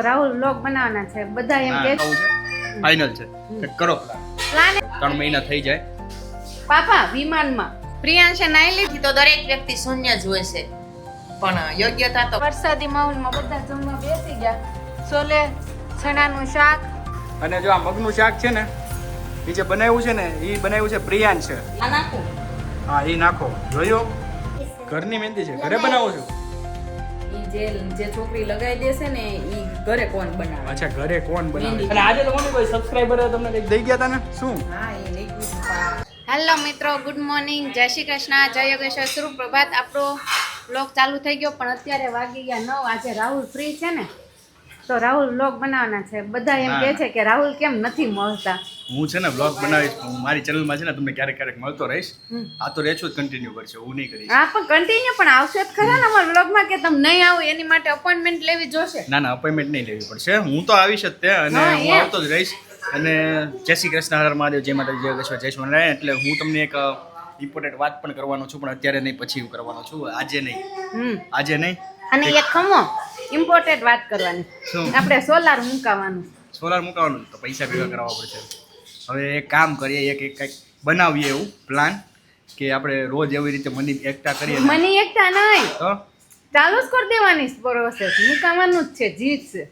રાહુલ લોક બનાવવાના છે. બધા એમ કે ફાઇનલ છે. કરો. પ્લાન ત્રણ મહિના થઈ જાય. પાપા વિમાનમાં. પ્રિયાંશે નાઈ લીધી તો દરેક વ્યક્તિ શૂન્ય જ હોય છે. પણ યોગ્યતા તો વરસાદી માહોલમાં બધા જમવા બેસી ગયા. છોલે ચણાનું શાક. અને જો આ મગનું શાક છે ને એ જે બનાવ્યું છે ને એ બનાવ્યું છે પ્રિયાન છે હા એ નાખો. જોયો? ઘરની મહેંદી છે. ઘરે બનાવો છો. જે જે છોકરી લગાવી દેશે ને ઈ ઘરે કોણ બનાવે? અચ્છા ઘરે કોણ બનાવે? અને આજે તો કોઈ સબસ્ક્રાઇબર તમને કઈ દઈ ગયા તને? શું? હા એ હેલો મિત્રો. Good morning Jai Shri Krishna. જય યોગેશ્વર પ્રભાત. આપણો બ્લોગ ચાલુ થઈ ગયો પણ અત્યારે વાગી ગયા નવ. આજે રાહુલ ફ્રી છે ને? તો રાહુલ બ્લોગ બનાવવાના છે. બધા એમ કહે છે કે રાહુલ કેમ નથી મળતા? હું છે ને બ્લોગ બનાવીશ હું મારી ચેનલમાં છે ને તમને ક્યારેક ક્યારેક મળતો રહીશ. આ તો રહેશું જ કન્ટિન્યુ કરશે હું નહીં કરીશ. હા પણ કન્ટિન્યુ પણ આવશે જ ખરા ને અમારા વ્લોગમાં કે તમે નહીં આવો એની માટે અપોઇન્ટમેન્ટ લેવી જોશે? ના ના અપોઇન્ટમેન્ટ નહીં લેવી પડશે. હું તો આવીશ જ તે અને હું આવતો જ રહીશ. અને જય શ્રી કૃષ્ણ હર મહાદેવ જય માતા જય કૃષ્ણ જય સ્વામિનારાયણ. એટલે હું તમને એક ઇમ્પોર્ટન્ટ વાત પણ કરવાનો છું પણ અત્યારે નહીં પછી હું કરવાનો છું. આજે નહીં. આજે નહીં. અને એક ખમો. ઇમ્પોર્ટન્ટ વાત કરવાની. આપણે સોલાર મુકાવાનું. સોલાર મુકાવાનું તો પૈસા ભેગા કરવા પડશે. હવે એક કામ કરીએ એક એક કંઈક બનાવીએ એવું પ્લાન કે આપણે રોજ એવી રીતે મની એકઠા કરીએ મની એકતા નહીં. તો? ચાલુ જ કરી દેવાની પ્રોસેસ મુકાવાનું જ છે જીત છે.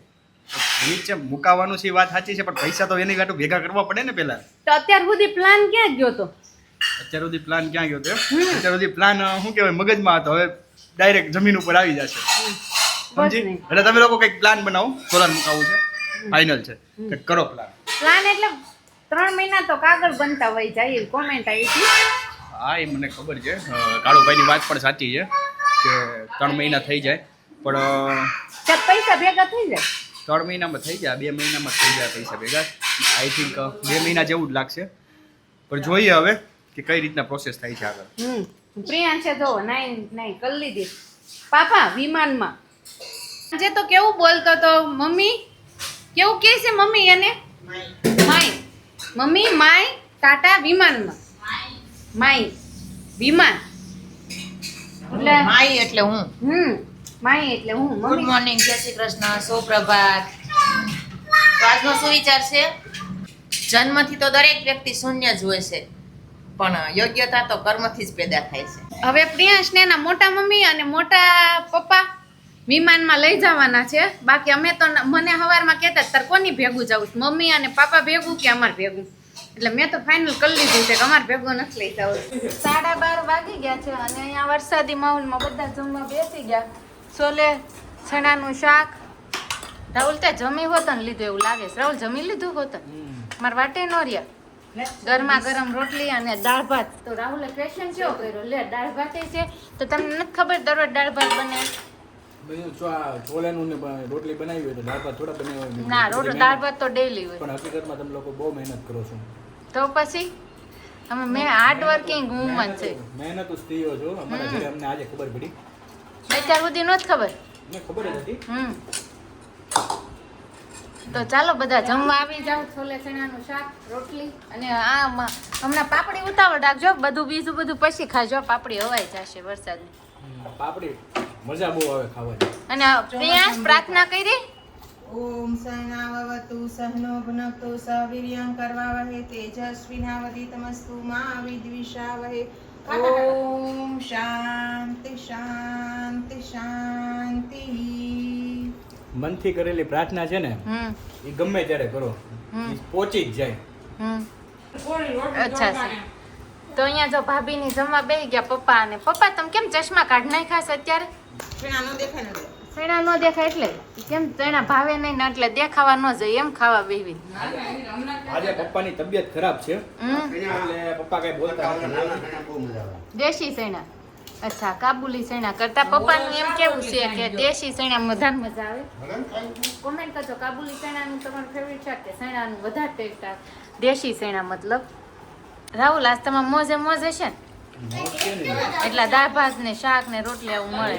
જીત છે મુકાવાનું છે એ વાત સાચી છે પણ પૈસા તો એની ગાટું ભેગા કરવા પડે ને પહેલા તો અત્યાર સુધી પ્લાન ક્યાં ગયો તો? અત્યાર સુધી પ્લાન ક્યાં ગયો તો? અત્યાર સુધી પ્લાન શું કહેવાય મગજમાં હતો. હવે ડાયરેક્ટ જમીન ઉપર આવી જશે. સમજી? એટલે તમે લોકો કંઈક પ્લાન બનાવો. સોલાર મુકાવું છે. ફાઇનલ છે. કંઈક કરો પ્લાન પ્લાન એટલે ત્રણ મહિના તો કાગળ બનતા હોય જાય કોમેન્ટ આવી હતી હા એ મને ખબર છે. કાળુભાઈની વાત પણ સાચી છે કે ત્રણ મહિના થઈ જાય. પણ પૈસા ભેગા થઈ જાય? ત્રણ મહિનામાં થઈ જાય બે મહિનામાં થઈ જાય પૈસા ભેગા. આઈ થિંક બે મહિના જેવું જ લાગશે. પણ જોઈએ હવે કે કઈ રીતના પ્રોસેસ થાય છે આગળ. પ્રિયાંશે જો નાઈ નાઈ કરી લીધી. પાપા વિમાનમાં. આજે તો કેવું બોલતો તો મમ્મી? કેવું કે છે મમ્મી એને? માય. મમ્મી માય ટાટા વિમાનમાં. માય. વિમાન. એટલે માય એટલે હું. હમ. માય એટલે હું. ગુડ મોર્નિંગ જય શ્રી કૃષ્ણ સુપ્રભાત. તો આજનો શું વિચાર છે? જન્મથી તો દરેક વ્યક્તિ શૂન્ય જ હોય છે પણ યોગ્યતા તો કર્મથી જ પેદા થાય છે. હવે પ્રિયાંશને એના મોટા મમ્મી અને મોટા પપ્પા વિમાનમાં લઈ જવાના છે. બાકી અમે તો મને સવારમાં કહેતા તાર કોની ભેગું જવું મમ્મી અને પાપા ભેગું કે અમાર ભેગું? એટલે મેં તો ફાઇનલ કરી લીધું છે કે અમાર ભેગું નથી લઈ જવું. સાડા બાર વાગી ગયા છે અને અહીંયા વરસાદી માહોલમાં બધા જમવા બેસી ગયા. છોલે ચણાનું શાક. રાહુલ તે જમી હોત ને લીધું એવું લાગે છે. રાહુલ જમી લીધું હોત મારા વાટે નો રહ્યા. ગરમા ગરમ રોટલી અને દાળ ભાત. તો રાહુલે ક્વેશ્ચન કેવો કર્યો? લે દાળ ભાત છે. તો તમને નથી ખબર દરરોજ દાળ ભાત બને? બધું ચોલાનું ને રોટલી બનાવી હોય તો દાળ ભાત થોડા બનાવવા ના રોટ દાળ ભાત તો ડેલી હોય. પણ હકીકતમાં તમે લોકો બહુ મહેનત કરો છો. તો પછી? અમે મેં હાર્ડ વર્કિંગ વુમન છે. મહેનત સ્ત્રીઓ છો. અમારા ઘરે અમને આજે ખબર પડી. અત્યાર સુધી નહોતી ખબર? મને ખબર જ હતી. હમ. તો ચાલો બધા જમવા આવી જાવ છોલે ચણાનું શાક રોટલી અને આ હમણાં પાપડી ઉતાવળ રાખજો બધું બીજું બધું પછી ખાજો. પાપડી હવાઈ જશે વરસાદની. પાપડી. મજા બહુ આવે ખાવાની. અને પ્રિયાંશ પ્રાર્થના કરી? ઓમ સહનાવવતુ સહનો ભુનક્તુ સવીર્યં કરવાવહે તેજસ્વિનાવધિતમસ્તુ મા વિદ્વિષાવહે. ઓમ શાંતિ શાંતિ શાંતિ. મનથી કરેલી પ્રાર્થના છે ને એ ગમે ત્યારે કરો. પહોંચી જ જાય. અચ્છા તો અહીંયા જો ભાભીની જમવા બેસી ગયા પપ્પા અને પપ્પા તમે કેમ ચશ્મા કાઢ નાખ્યા છે અત્યારે? ન ચણા ન દેખાય એટલે? કેમ ચણા ભાવે નહીં ને એટલે દેખાવા ન જોઈએ એમ ખાવા બેવી આજે પપ્પાની તબિયત ખરાબ છે. એટલે પપ્પા કઈ બોલતા દેશી ચણા? અચ્છા કાબુલી ચણા કરતા પપ્પાનું એમ કેવું છે કે દેશી ચણા વધારે મજા આવે? કોમેન્ટ કરજો કાબુલી ચણાનું તમારું ફેવરિટ શાક કે ચણાનું વધારે ટેસ્ટ આવે? દેશી ચણા મતલબ? રાહુલ, આજ તમારે મોજે મોજે છે? ને એટલે દાળ ભાત ને શાક ને રોટલી આવું મળે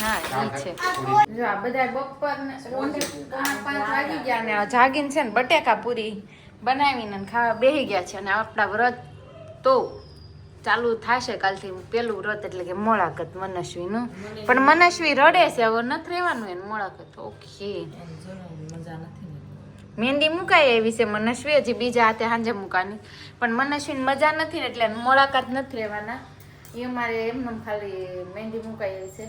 હા ઈ છે. ને જાગીને બનાવીને ખાવા બેહી ગયા છે અને આપણા વ્રત તો ચાલુ થશે કાલથી પેલું વ્રત એટલે કે મોળાકત મનસ્વીનું. પણ મનસ્વી રડે છે, હવે નથી રહેવાનું એને મોળાકત ઓકે. મજા નથી મહેંદી મુકાઈ એવી છે મનસ્વી હજી બીજા હાથે સાંજે મૂકાની. પણ મનસ્વીને મજા નથી ને એટલે મુલાકાત મોળાકાત નથી રહેવાના એ અમારે એમને ખાલી મહેંદી મુકાઈ એવી છે.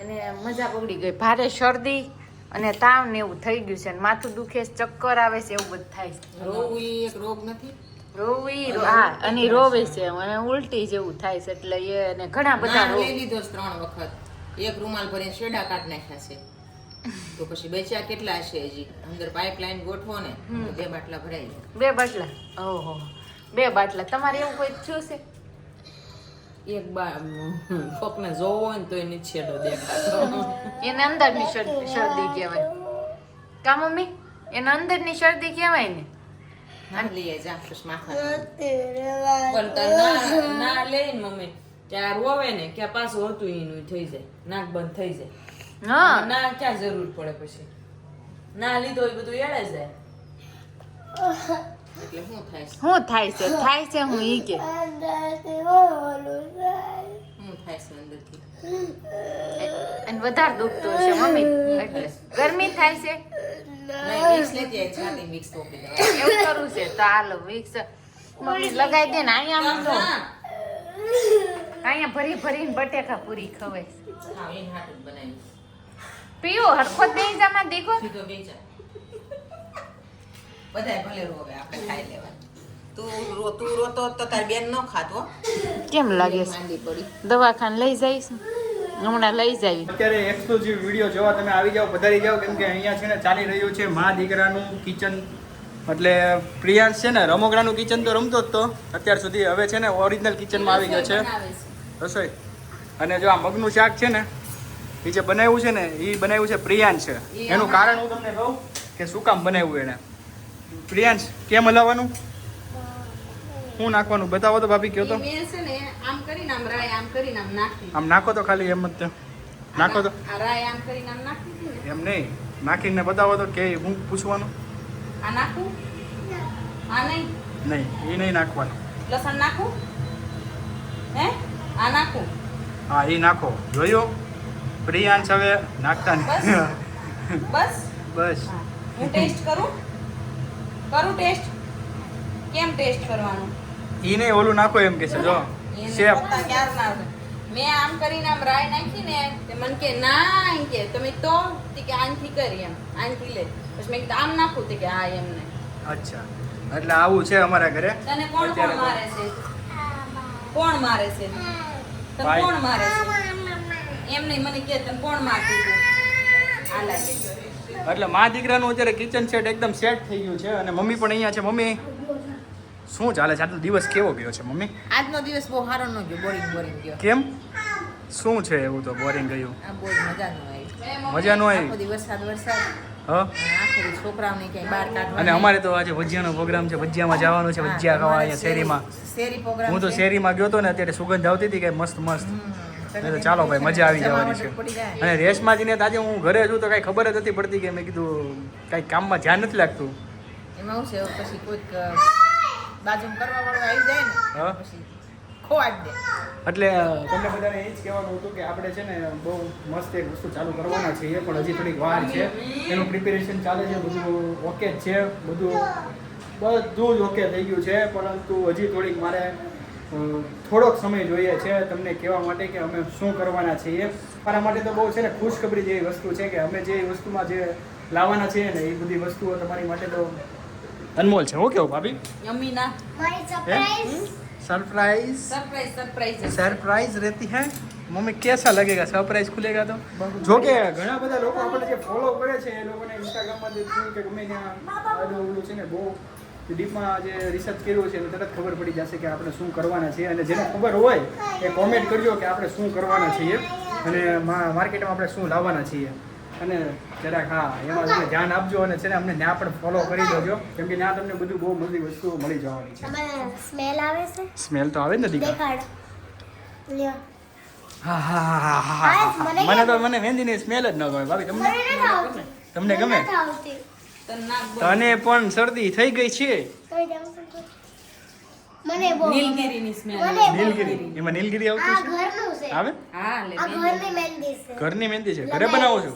એને મજા બગડી ગઈ. ભારે શરદી અને તાવ ને એવું થઈ ગયું છે અને માથું દુખે ચક્કર આવે છે એવું બધું થાય છે. રોગ એક રોગ નથી? રોવી હા અને રોવે છે અને ઉલટી જેવું થાય છે એટલે એને ઘણા બધા રોગ. લીધો ત્રણ વખત. એક રૂમાલ ભરીને શેડા કાઢ નાખ્યા છે. તો પછી બચ્યા કેટલા હશે હજી? અંદર પાઇપલાઇન ગોઠવો ને બે બાટલા ભરાઈ જાય. બે બાટલા? ઓહો. બે બાટલા. તમારે એવું કોઈ થયું છે? એક બા કોકને જોવો હોય ને તો એને છેડો દેખાતો એને અંદરની શર- શરદી કહેવાય. કા મમ્મી? એને અંદરની શરદી કહેવાય ને? નામ લઈએ જા પછી પણ ના ના લે ને મમ્મી. ત્યાં રોવે ને કે આ પાછું હતું એનું થઈ જાય. નાક બંધ થઈ જાય. હા. ના ક્યાં જરૂર પડે પછી? ના લીધો એ બધું એળે જાય. એટલે શું થાય છે? શું થાય છે? થાય છે હું ઈ કે. શું થાય. છે અને વધારે દુખતું હશે મમ્મી. એટલે ગરમી થાય છે? એવું કરવું છે? તો હાલો મિક્સ મમ્મી લગાઈ દે ને અહીંયા આમ જો અહીંયા ભરી ભરીને બટેકા પૂરી ખવાય પીવો હરખો જ બેસી જા માં દીકો સીધો બેજા બધાય ભલે રોવે આપણે ખાઈ લેવા તું રો તું રોતો તો તાર બેન ન ખાતો કેમ લાગે છે? માંદી પડી. દવાખાને લઈ જઈશ હમણાં લઈ જાવી અત્યારે એક્સક્લુઝિવ વીડિયો જોવા તમે આવી જાઓ પધારી જાઓ કેમ કે અહીંયા છે ને ચાલી રહ્યું છે મા દીકરાનું કિચન એટલે પ્રિયાંશ છે ને રમોગડાનું કિચન તો રમતો જ તો. અત્યાર સુધી હવે છે ને ઓરિજિનલ કિચનમાં આવી ગયો છે. રસોઈ. અને જો આ મગનું શાક છે ને એ જે બનાવ્યું છે ને એ બનાવ્યું છે પ્રિયાંશ. છે એનું કારણ હું તમને કહું કે શું કામ બનાવ્યું એને? પ્રિયાંશ કેમ હલાવવાનું? શું નાખવાનું? બતાવો તો ભાભી કહો તો. આમ કરીને આમ રાય આમ કરીને આમ નાખી. આમ નાખો તો ખાલી એમ જ. નાખો તો. રાય આમ કરીને આમ નાખી એમ નહીં. નાખીને બતાવો તો કે હું પૂછવાનું? આ નાખું? આ નહીં? નહીં એ નહીં નાખવાનું. લસણ નાખું? હે? આ નાખું? હા એ નાખો. જોયો? પ્રિયાંશ હવે નાખતા નહીં. બસ. બસ. હું. ટેસ્ટ કરું? કરું ટેસ્ટ? કેમ ટેસ્ટ કરવાનું? ઈ નહીં ઓલું નાખો એમ કે છે જો. શેફ ક્યાર ના. મેં આમ કરીને આમ રાય નાખી ને તે મને કે ના એમ કે તમે તો તે કે આનથી કરી એમ. આનથી લે. પછી મેં આમ નાખું તે કે હા એમ ને. અચ્છા. એટલે આવું છે અમારા ઘરે? તને કોણ કોણ મારે છે? કોણ મારે છે? તને કોણ મારે છે? એમ નહીં મને કે તને કોણ મારતું હતું આ લાગે એટલે મા દીકરાનું અત્યારે કિચન સેટ એકદમ સેટ થઈ ગયું છે અને મમ્મી પણ અહીંયા છે. મમ્મી શું ચાલે છે? આજનો દિવસ કેવો ગયો છે મમ્મી? આજનો દિવસ બહુ સારો ન ગયો બોરિંગ બોરિંગ ગયો. કેમ? શું છે એવું તો બોરિંગ ગયું? આ બહુ જ મજા ન આવી. મજા ન આવી? વરસાદ. વરસાદ અને છોકરાઓને ક્યાંય બહાર કાઢવા અને અમારે તો આજે ભજીયાનો પ્રોગ્રામ છે ભજીયામાં જવાનું છે ભજીયા ખાવા અહીંયા શેરીમાં. હું તો શેરીમાં ગયો તો ને અત્યારે સુગંધ આવતી હતી કે મસ્ત મસ્ત. તો ચાલો ભાઈ મજા આવી જવાની છે. અને રેશમાં જઈને આજે હું ઘરે છું તો કાંઈ ખબર જ નથી પડતી કે મેં કીધું કાંઈ કામમાં ધ્યાન નથી લાગતું. એમાં શું છે પછી કોઈક અ, કરવા વાળો આવી જાય ને પછી એટલે તમને બધાને એ જ કહેવાનું હતું કે આપણે છે ને બહુ મસ્ત એક વસ્તુ ચાલુ કરવાના છીએ પણ હજી થોડીક વાર છે. એનું પ્રિપેરેશન ચાલે છે બધું ઓકે જ છે બધું બધું જ ઓકે થઈ ગયું છે પરંતુ હજી થોડીક મારે થોડોક સમય જોઈએ છે તમને કહેવા માટે કે અમે શું કરવાના છીએ મારા માટે તો બહુ છે ને ખુશખબરી જેવી વસ્તુ છે કે અમે જે વસ્તુમાં જે લાવવાના છીએ ને એ બધી વસ્તુઓ તમારી માટે તો અનમોલ છે હું કેવું ભાભી યમ્મી ના सरप्राइज સરપ્રાઈઝ સરપ્રાઈઝ सरप्राइज रहती है मम्मी कैसा लगेगा सरप्राइज खुलेगा तो જો કે ઘણા બધા લોકો આપણે જે ફોલો કરે છે એ લોકોને ઇન્સ્ટાગ્રામમાં દેખવું કે ગમે ત્યાં આડું અવળું છે ને બહુ ડીપમાં જે રિસર્ચ કર્યું છે એને તરત ખબર પડી જશે કે આપણે શું કરવાના છીએ. અને જેને ખબર હોય એ કોમેન્ટ કરજો કે આપણે શું કરવાના છીએ અને મા- માર્કેટમાં આપણે શું લાવવાના છીએ. અને જરાક હા એમાં તમે ધ્યાન આપજો અને છે ને અમને ત્યાં પણ ફોલો કરી દેજો. કેમ કે ત્યાં તમને બધું બહુ બધી વસ્તુઓ મળી જવાની છે. સ્મેલ આવે છે? સ્મેલ તો આવે જ ને દીકરા? હા હા હા હા હા હા, હા મને તો મને મહેંદીની સ્મેલ જ ન ગમે. ભાભી તમને નથી તમને ગમે? નથી તને પણ શરદી થઈ ગઈ છે? તમે જાઓ છો તો. મને બહુ નીલગીરીની સ્મેલ નીલગીરી. એમાં નીલગીરી આવતું છે? ઘરનું છે. આવે? હા આ ઘરની મહેંદી છે. ઘરની મહેંદી છે. ઘરે બનાવો છો?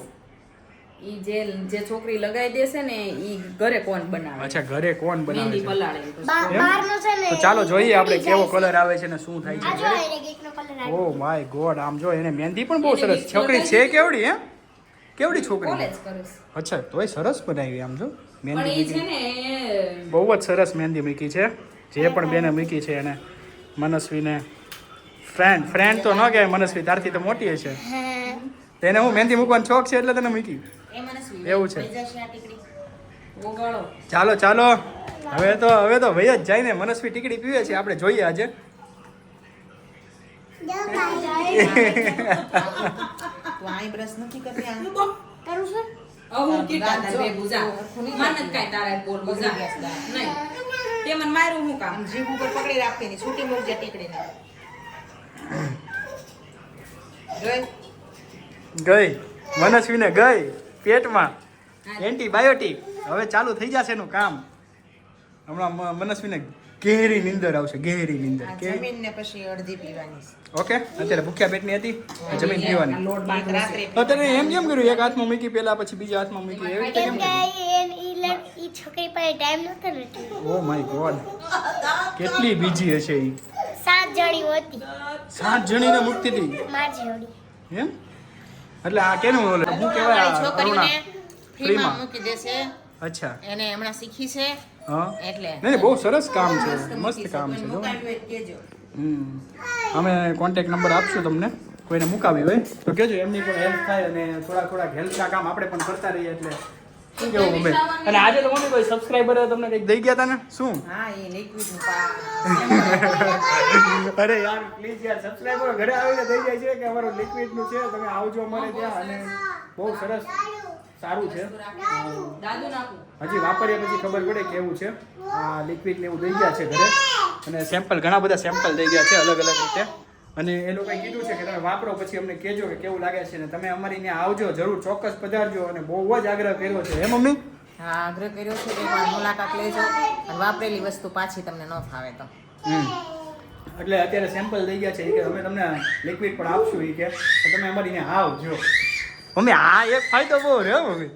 ઈ જે જે છોકરી લગાવી દેશે ને ઈ ઘરે કોણ બનાવે? અચ્છા ઘરે કોણ બનાવે છે? બહારનું ને તો ચાલો જોઈએ આપણે કેવો કલર આવે છે ને શું થાય છે જો એને ઓ માય ગોડ આમ જો એને મહેંદી પણ બહુ સરસ. છોકરી છે કેવડી હે? કેવડી છોકરી? કોલેજ કરે છે. અચ્છા તોય સરસ બનાવી આમ જો. મહેંદી છે ને બહુ જ સરસ મહેંદી મૂકી છે. જે પણ બેને મૂકી છે એને. મનસ્વીને ફ્રેન્ડ ફ્રેન્ડ તો ન કહેવાય મનસ્વી તારથી તો મોટી છે તેને હું મહેંદી મૂકવાનો શોખ છે એટલે તને મૂકી. એવું છે. ચાલો ચાલો. હવે તો હવે તો ભાઈ જ જાય ને. મનસ્વી ટીકડી પીવે છે. આપણે જોઈએ આજે. તું આઈ બ્રશ નથી કરતી આ. તારું છે? અમુક કીટા તાર બે બુજા મન જ. કરતી. તારે બોલ જા. છે. નહીં. તે મન માર્યું હું કામ? જીભ ઉપર પકડી રાખતી ની છૂટી મૂકજે ટીકડી ને ગઈ. મનસ્વીને ગઈ. પેટમાં. એન્ટીબાયોટિક હવે ચાલુ થઈ જશે એનું કામ. હમણાં મનસ્વીને ગહેરી નીંદર આવશે ગહેરી નીંદર. જમીન ને પછી અડધી પીવાની ઓકે અત્યારે ભૂખ્યા પેટની હતી જમીન પીવાની. અત્યારે એમ કેમ કર્યું એક હાથમાં મૂકી પેલા પછી બીજા હાથમાં મૂકી? એવી રીતે કેમ કેમ કે કર્યું ઈ- ઈ લડ- ઈ છોકરી પાસે ટાઈમ નતો ને ઓ માય ગોડ કેટલી બીજી હશે એ સાત જણી હતી. સાત જણીને મૂકતી હતી? મારી જોડી. એમ? એટલે આ કેનું ઓલું શું કહેવાય? કરુણા. ફ્રીમાં? મૂકી દેશે. અચ્છા. એને હમણાં શીખી છે. હા એટલે. નહીં બહુ સરસ કામ છે. મસ્ત. કામ છે જો. અમે કોન્ટેક્ટ નંબર આપશું તમને. કોઈને મુકાવી હોય તો કહેજો. એમની પણ હેલ્પ થાય અને થોડા થોડા હેલ્પના કામ આપણે પણ કરતા રહીએ એટલે. શું કેવું મમ્મી? અને આજે તો મમ્મી કોઈ સબસ્ક્રાઈબર તમને કંઈક દઈ ગયા હતા ને? શું? હા એ લિક્વિડ અરે યાર પ્લીઝ યાર સબસ્ક્રાઈબર ઘરે આવીને થઈ જાય છે કે અમારું લિક્વિડનું છે? તમે આવજો અમારે ત્યાં અને બહુ સરસ. સારું છે. દાદુ નાખું. હજી વાપર્યા પછી ખબર પડે કેવું છે. આ લિક્વિડ ને એવું દઈ ગયા છે ઘરે. અને સેમ્પલ ઘણા બધા સેમ્પલ દઈ ગયા છે અલગ અલગ રીતે. અને એ લોકોએ કીધું છે કે તમે વાપરો પછી અમને કહેજો કે કેવું લાગે છે. ને તમે અમારી ત્યાં આવજો જરૂર ચોક્કસ પધારજો. અને બહુ જ આગ્રહ કર્યો છે. હે મમ્મી? હા આગ્રહ કર્યો છે કે એકવાર મુલાકાત લેજો. અને વાપરેલી વસ્તુ પાછી તમને ન ફાવે તો. હમ. એટલે અત્યારે સેમ્પલ દઈ ગયા છે. એ કે અમે તમને લિક્વિડ પણ આપશું. એ કે તમે અમારી ત્યાં આવજો. મમ્મી આ એક ફાયદો બહુ રહ્યો મમ્મી.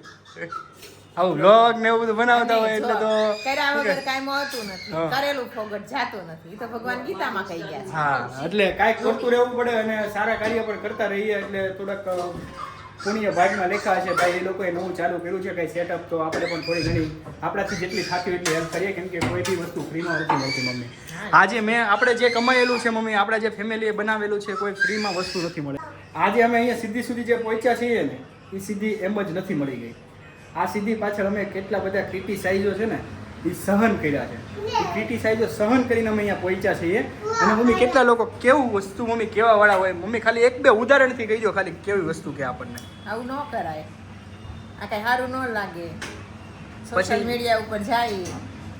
આવું બ્લોગ ને એવું બધું બનાવતા હોય એટલે તો કર્યા? વગર કાંઈ મળતું નથી. કરેલું ફોગટ જાતું નથી. તો ભગવાન ગીતામાં કહી ગયા હા એટલે કાંઈક કરતું રહેવું પડે અને સારા કાર્ય પણ કરતા રહીએ એટલે થોડાક પુણ્ય ભાગમાં લેખા છે, ભાઈ, એ લોકોએ નવું ચાલુ કર્યું છે, કંઈ સેટઅપ તો આપણે પણ થોડી ઘણી આપણાથી જેટલી થતી એટલી હેલ્પ કરીએ. કેમ કે કોઈ બી વસ્તુ ફ્રીમાં નથી મળતી મમ્મી. આજે મેં, આપણે જે કમાયેલું છે મમ્મી, આપણા જે ફેમિલીએ બનાવેલું છે, કોઈ ફ્રીમાં વસ્તુ નથી મળે. આજે અમે અહીંયા સીધી સુધી જે પહોંચ્યા છીએ ને એ સીધી એમ જ નથી મળી ગઈ. આ સીધી પાછળ અમે કેટલા બધા ક્રિટિસાઇઝો છે ને એ સહન કર્યા છે. એ ક્રિટિસાઇઝો સહન કરીને અમે અહીંયા પહોંચ્યા છીએ. અને મમ્મી કેટલા લોકો કેવું વસ્તુ મમ્મી કેવા વાળા હોય? મમ્મી ખાલી એક બે ઉદાહરણથી કહી દો ખાલી કેવી વસ્તુ કે આપણને. આવું ન કરાય. આ કઈ સારું ન લાગે. સોશિયલ મીડિયા ઉપર જાય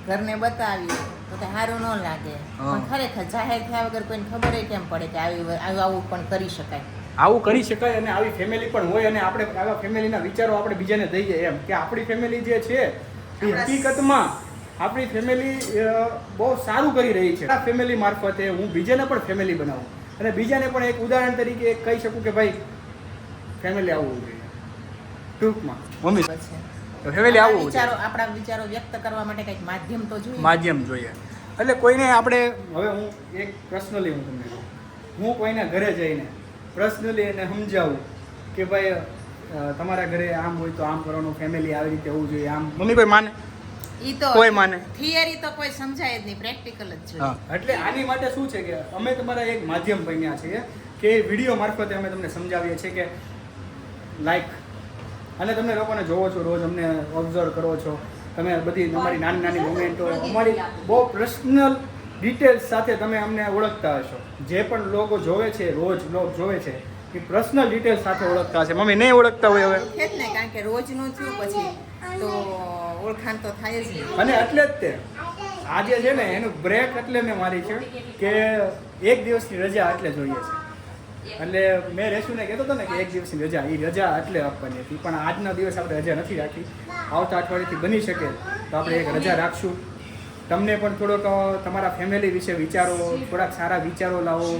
ઘરને બતાવી તો કઈ સારું ન લાગે. પણ ખરેખર જાહેર થયા વગર કોઈને ખબર કેમ પડે કે આવી આવું આવું પણ કરી શકાય? આવું કરી શકાય અને આવી ફેમિલી પણ હોય અને આપણે આવા ફેમિલીના વિચારો આપણે બીજાને દઈએ એમ. કે આપણી ફેમિલી જે છે એ હકીકતમાં આપણી ફેમિલી બહુ સારું કરી રહી છે. આ ફેમિલી મારફતે હું બીજાને પણ ફેમિલી બનાવું. અને બીજાને પણ એક ઉદાહરણ તરીકે કહી શકું કે ભાઈ ફેમિલી આવવું જોઈએ. ટૂંકમાં. મમ્મી છે. ફેમિલી આવવું વિચારો આપણા વિચારો વ્યક્ત કરવા માટે કંઈક માધ્યમ તો જોઈએ. માધ્યમ જોઈએ. એટલે કોઈને આપણે હવે હું એક પર્સનલી હું તમને. કહું હું કોઈના ઘરે જઈને પર્સનલી એને સમજાવું કે ભાઈ તમારા ઘરે આમ હોય તો આમ કરવાનું ફેમિલી આવી રીતે હોવું જોઈએ આમ. મમ્મી કોઈ માને કોઈ માને. થિયરી તો કોઈ સમજાય જ નહીં પ્રેક્ટિકલ જ જોઈએ. એટલે આની માટે શું છે કે અમે તમારા એક માધ્યમ બન્યા છીએ કે વીડિયો મારફતે અમે તમને સમજાવીએ છીએ કે લાઈક અને તમે લોકોને જોવો છો રોજ અમને ઓબ્ઝર્વ કરો છો. તમે બધી તમારી નાની નાની મોમેન્ટો અમારી બહુ પર્સનલ ડિટેલ્સ સાથે તમે અમને ઓળખતા હશો. જે પણ લોકો જોવે છે રોજ લોકો જોવે છે એ પર્સનલ ડિટેલ્સ સાથે ઓળખતા છે મમ્મી નહીં ઓળખતા હોય હવે? છે જ ને કારણ કે રોજનું થયું પછી તો ઓળખાણ તો થાય જ અને એટલે જ તે. આજે છે ને એનું બ્રેક એટલે મેં મારી છે કે એક દિવસની રજા એટલે જોઈએ છે. એટલે મેં રેશુને કહેતો હતો ને કે એક દિવસની રજા એ રજા એટલે આપવાની હતી. પણ આજનો દિવસ આપણે રજા નથી રાખી. આવતા અઠવાડિયેથી બની શકે તો આપણે એક રજા રાખશું. તમને પણ થોડોક તમારા ફેમિલી વિશે વિચારો થોડાક સારા વિચારો લાવો.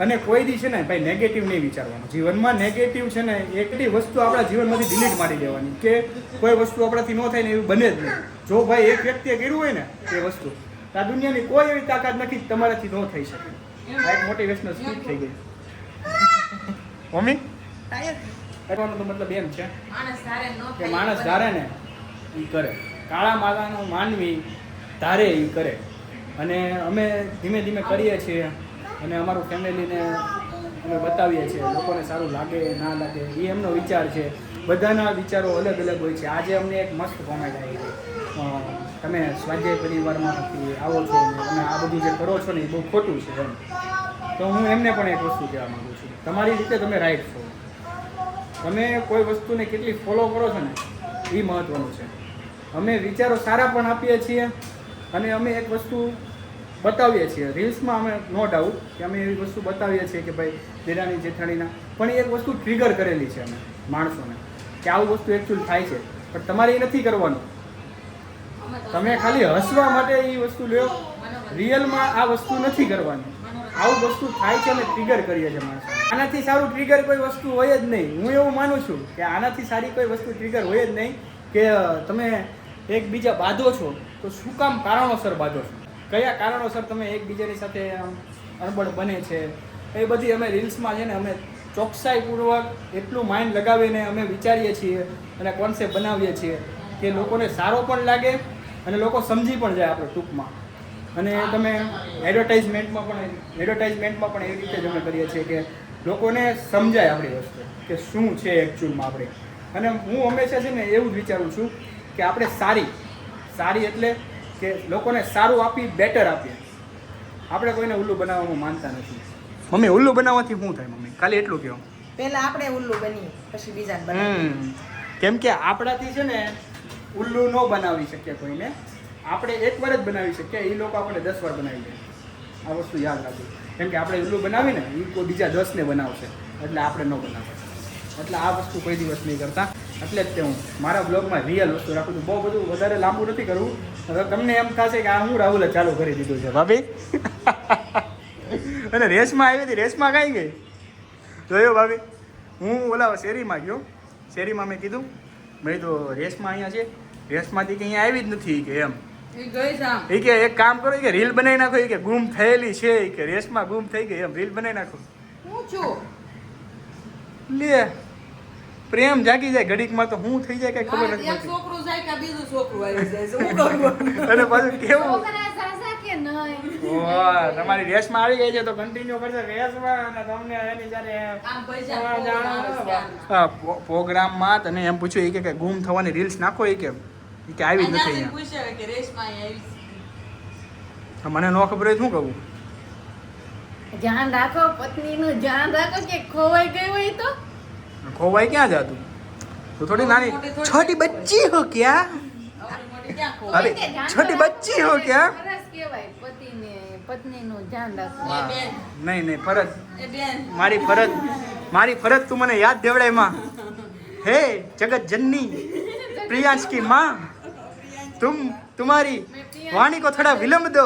અને કોઈ દી છે ને ભાઈ નેગેટિવ નહીં વિચારવાનું. જીવનમાં નેગેટિવ છે ને એટલી વસ્તુ આપણા જીવનમાંથી ડિલીટ મારી દેવાની. કે કોઈ વસ્તુ આપણાથી ન થાય ને એવું બને જ નહીં. જો ભાઈ એક વ્યક્તિએ કર્યું હોય ને એ વસ્તુ આ દુનિયાની કોઈ એવી તાકાત નથી તમારાથી ન થઈ શકે. આ એક મોટિવેશનલ સ્પીચ થઈ ગઈ. મમ્મી? કરવાનો તો મતલબ એમ છે કે માણસ ધારે ને એ કરે. કાળા માલાનો માનવી ધારે એ કરે. અને અમે ધીમે ધીમે કરીએ છીએ. અને અમારું ફેમિલીને અમે બતાવીએ છીએ, લોકોને સારું લાગે, ના લાગે, એ એમનો વિચાર છે. બધાના વિચારો અલગ અલગ હોય છે. આજે અમને એક મસ્ત કોમેન્ટ આવી છે તમે સ્વાધ્યાય પરિવારમાંથી આવો છો ને તમે આ બધું જે કરો છો ને એ બહુ ખોટું છે એમ. તો હું એમને પણ એક વસ્તુ કહેવા માગું છું. તમારી રીતે તમે રાઈટ છો. તમે કોઈ વસ્તુને કેટલી ફોલો કરો છો ને, એ મહત્વનું છે. અમે વિચારો સારા પણ આપીએ છીએ અને અમે એક વસ્તુ બતાવીએ છીએ. રીલ્સમાં અમે નો ડાઉટ કે અમે એવી વસ્તુ બતાવીએ છીએ કે ભાઈ દેરાની જેઠાણીના. પણ એ એક વસ્તુ ટ્રિગર કરેલી છે અમે, માણસોને, કે આવું વસ્તુ એકચ્યુઅલ થાય છે. પણ તમારે એ નથી કરવાનું. તમે ખાલી હસવા માટે એ વસ્તુ લ્યો. રિયલમાં આ વસ્તુ નથી કરવાની. આવું વસ્તુ થાય છે અને ટ્રિગર કરીએ છીએ માણસો. આનાથી સારું ટ્રિગર કોઈ વસ્તુ હોય જ નહીં. હું એવું માનું છું કે આનાથી સારી કોઈ વસ્તુ ટ્રિગર હોય જ નહીં કે તમે એકબીજા બાંધો છો, તો શું કામ કારણોસર બાંધો છો? કયા કારણોસર તમે એકબીજાની સાથે અણબળ બને છે? એ બધી અમે રીલ્સમાં છે ને અમે ચોકસાઈપૂર્વક એટલું માઇન્ડ લગાવીને અમે વિચારીએ છીએ અને કોન્સેપ્ટ બનાવીએ છીએ કે લોકોને સારો પણ લાગે અને લોકો સમજી પણ જાય આપણે ટૂંકમાં. અને તમે એડવર્ટાઇઝમેન્ટમાં પણ એડવર્ટાઇઝમેન્ટમાં પણ એવી રીતે જ અમે કરીએ છીએ કે લોકોને સમજાય આપણી વસ્તુ કે શું છે એકચ્યુઅલમાં આપણે. અને હું હંમેશા છે ને એવું જ વિચારું છું કે આપણે સારી સારી એટલે કે લોકોને સારું આપી બેટર આપીએ આપણે કોઈને ઉલ્લુ બનાવવામાં માનતા નથી. મમ્મી ઉલ્લુ બનાવવાથી શું થાય મમ્મી? ખાલી એટલું કહો. પહેલા આપણે ઉલ્લુ બનીએ પછી બીજાને બનાવીએ. કેમ કે આપણાથી છે ને ઉલ્લુ ન બનાવી શકીએ કોઈને. આપણે એક વાર જ બનાવી શકીએ એ લોકો આપણે દસ વાર બનાવી દે. આ વસ્તુ યાદ રાખજો. કેમ કે આપણે ઉલ્લુ બનાવીને એ કોઈ બીજા દસને બનાવશે એટલે આપણે ન બનાવે એટલે આ વસ્તુ કોઈ દિવસ નહીં કરતા. એટલે જ તે હું મારા બ્લોગમાં રિયલ વસ્તુ રાખું છું. બહુ બધું વધારે લાંબુ નથી કરવું. હવે તમને એમ થશે કે આ હું રાહુલે ચાલુ કરી દીધું છે ભાભી? અને રેસમાં આવી હતી. રેસમાં કઈ ગઈ? જોયો ભાભી? હું ઓલા શેરીમાં ગયો. શેરીમાં મેં કીધું મેં તો રેસમાં અહીંયા છે. રેસમાંથી કે અહીંયા આવી જ નથી કે એમ. એ કે એક કામ કરો. કે રીલ બનાવી નાખો. કે ગુમ થયેલી છે. કે રેસમાં ગુમ થઈ ગઈ. એમ રીલ બનાવી નાખો. હું છું? લે. પ્રેમ જાગી જાય ઘડીકમાં તો હું થઈ જાય કઈ ખબર નથી એક છોકરો જાય કે બીજું છોકરું આવી જાય કરવું અને પાછું કેવું? છોકરા ઝાઝા કે વાહ, તમારી રેસમાં આવી ગઈ છે તો કન્ટિન્યુ કરશે રેસમાં અને તમને એની આવે હા, પ્રોગ્રામમાં તને એમ પૂછ્યું એ કે કે ગુમ થવાની રીલ્સ નાખો એ કે. કે આવી જ નથી અહીંયા. મને ન ખબર હોય શું કહું? ધ્યાન રાખો પત્નીનું ધ્યાન રાખો કે ખોવાઈ ગયું હોય તો? ખોવાઈ ક્યાં જાતું તું? થોડી નાની. છોટી બચ્ચી હો ક્યાં? અરે છોટી બચ્ચી હો ક્યાં? નહીં નહીં ફરજ. મારી ફરજ મારી ફરજ તું મને યાદ દેવડાયમાં. હે જગત જનની પ્રિયાંશ કી માં તુમ तुम्हारी वाणी को थोड़ा विलंब दो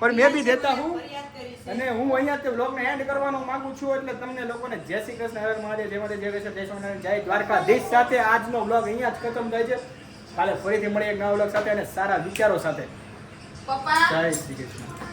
पर मैं भी देता हूँ અને હું અહીંયા તે બ્લોગને એન્ડ કરવાનો માંગુ છું એટલે તમને લોકોને જય શ્રી કૃષ્ણ હર મહાદેવ જય માતા જય કૃષ્ણ જય સ્વામિનારાયણ જય દ્વારકાધીશ સાથે આજનો બ્લોગ અહીંયા જ ખતમ થાય છે. કાલે ફરીથી મળીએ એક નવા બ્લોગ સાથે અને સારા વિચારો સાથે. પપ્પા. જય શ્રી કૃષ્ણ.